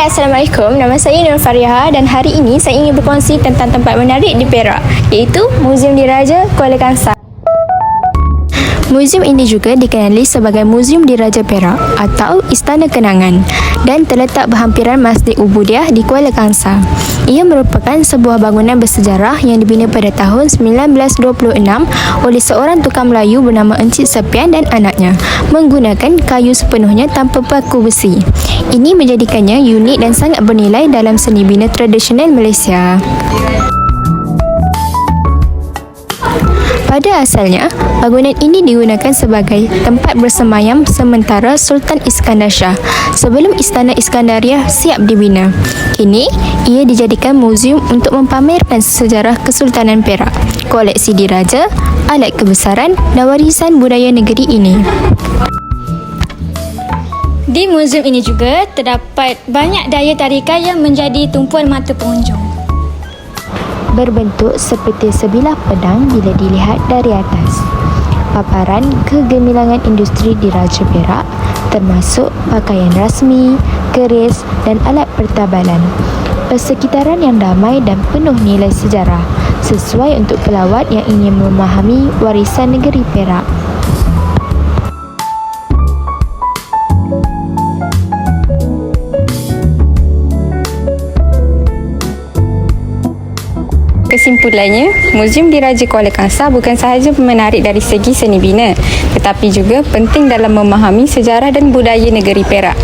Assalamualaikum. Nama saya Nur Fariha dan hari ini saya ingin berkongsi tentang tempat menarik di Perak iaitu Muzium Diraja Kuala Kangsar. Muzium ini juga dikenali sebagai Muzium Diraja Perak atau Istana Kenangan dan terletak berhampiran Masjid Ubudiah di Kuala Kangsar. Ia merupakan sebuah bangunan bersejarah yang dibina pada tahun 1926 oleh seorang tukang Melayu bernama Encik Sepian dan anaknya menggunakan kayu sepenuhnya tanpa paku besi. Ini menjadikannya unik dan sangat bernilai dalam seni bina tradisional Malaysia. Pada asalnya, bangunan ini digunakan sebagai tempat bersemayam sementara Sultan Iskandar Shah sebelum Istana Iskandariah siap dibina. Kini, ia dijadikan muzium untuk mempamerkan sejarah Kesultanan Perak, koleksi diraja, alat kebesaran dan warisan budaya negeri ini. Di muzium ini juga terdapat banyak daya tarikan yang menjadi tumpuan mata pengunjung. berbentuk seperti sebilah pedang bila dilihat dari atas. Paparan kegemilangan industri di Raja Perak termasuk pakaian rasmi, keris dan alat pertabalan. Persekitaran yang damai dan penuh nilai sejarah sesuai untuk pelawat yang ingin memahami warisan negeri Perak. Kesimpulannya, Muzium Diraja Kuala Kangsar bukan sahaja menarik dari segi seni bina, tetapi juga penting dalam memahami sejarah dan budaya negeri Perak.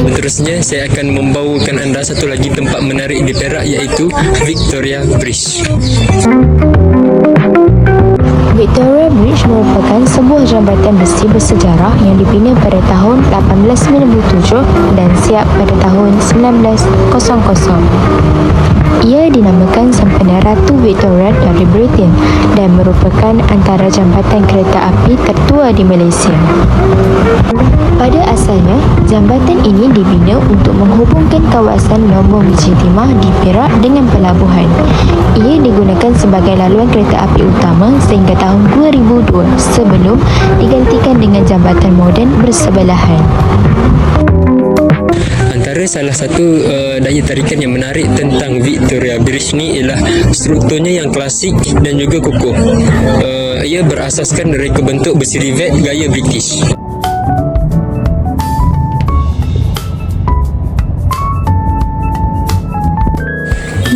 Seterusnya saya akan membawakan anda satu lagi tempat menarik di Perak iaitu Victoria Bridge. Victoria Bridge merupakan sebuah jambatan besi bersejarah yang dibina pada tahun 1897 dan siap pada tahun 1900. Ia dinamakan Sempena Ratu Victoria dari Britain dan merupakan antara jambatan kereta api tertua di Malaysia. Pada asalnya, jambatan ini dibina untuk menghubungkan kawasan Nombor Biji Timah di Perak dengan pelabuhan. Ia digunakan sebagai laluan kereta api utama sehingga tahun 2002 sebelum digantikan dengan jambatan moden bersebelahan. Antara salah satu uh, daya tarikan yang menarik tentang Victoria Bridge ni ialah strukturnya yang klasik dan juga kukuh. Uh, ia berasaskan reka bentuk besi rivet gaya British.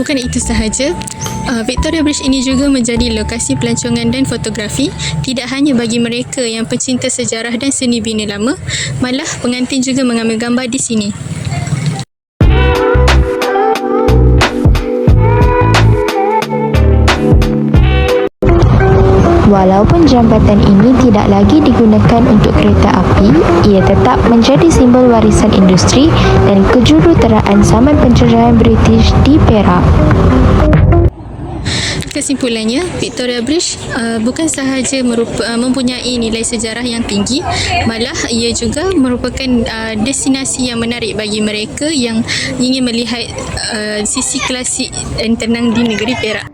Bukan itu sahaja, uh, Victoria Bridge ini juga menjadi lokasi pelancongan dan fotografi tidak hanya bagi mereka yang pencinta sejarah dan seni bina lama, malah pengantin juga mengambil gambar di sini. Walaupun jambatan ini tidak lagi digunakan untuk kereta api, ia tetap menjadi simbol warisan industri dan kejuruteraan zaman penjajahan British di Perak. Kesimpulannya, Victoria Bridge uh, bukan sahaja merupa, uh, mempunyai nilai sejarah yang tinggi, malah ia juga merupakan uh, destinasi yang menarik bagi mereka yang ingin melihat uh, sisi klasik dan tenang di negeri Perak.